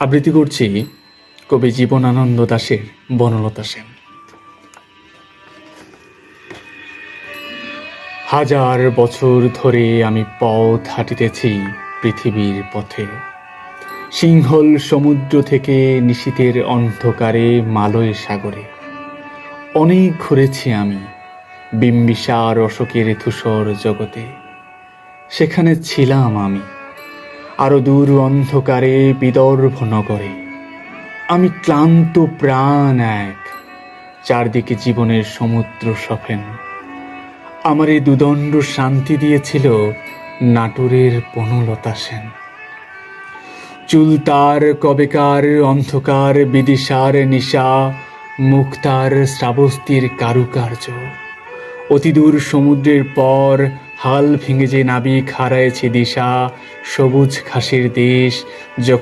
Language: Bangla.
আবৃত্তি করছি কবি জীবনানন্দ দাশের বনলতা সেন। হাজার বছর ধরে আমি পথ হাঁটিতেছি পৃথিবীর পথে। সিংহল সমুদ্র থেকে নিশীতের অন্ধকারে মালয় সাগরে। অনেক ঘুরেছি আমি বিম্বিসার অশোকের ধূসর জগতে। সেখানে ছিলাম আমি আরও দূর অন্ধকারে বিদর্ভ নগরে। আমি ক্লান্ত প্রাণ এক, চারদিকে জীবনের সমুদ্র সফেন। আমার এই দুদণ্ড শান্তি দিয়েছিল নাটুরের বনলতা সেন। চুল তার কবেকার অন্ধকার, বিদিশার নিশা, মুক্তার শ্রাবস্তির কারুকার্য। অতিদূর সমুদ্রের পর হাল ভেঙে যে নাবিক হারায়েছে দিশা সবুজ ঘাসের দেশ যখন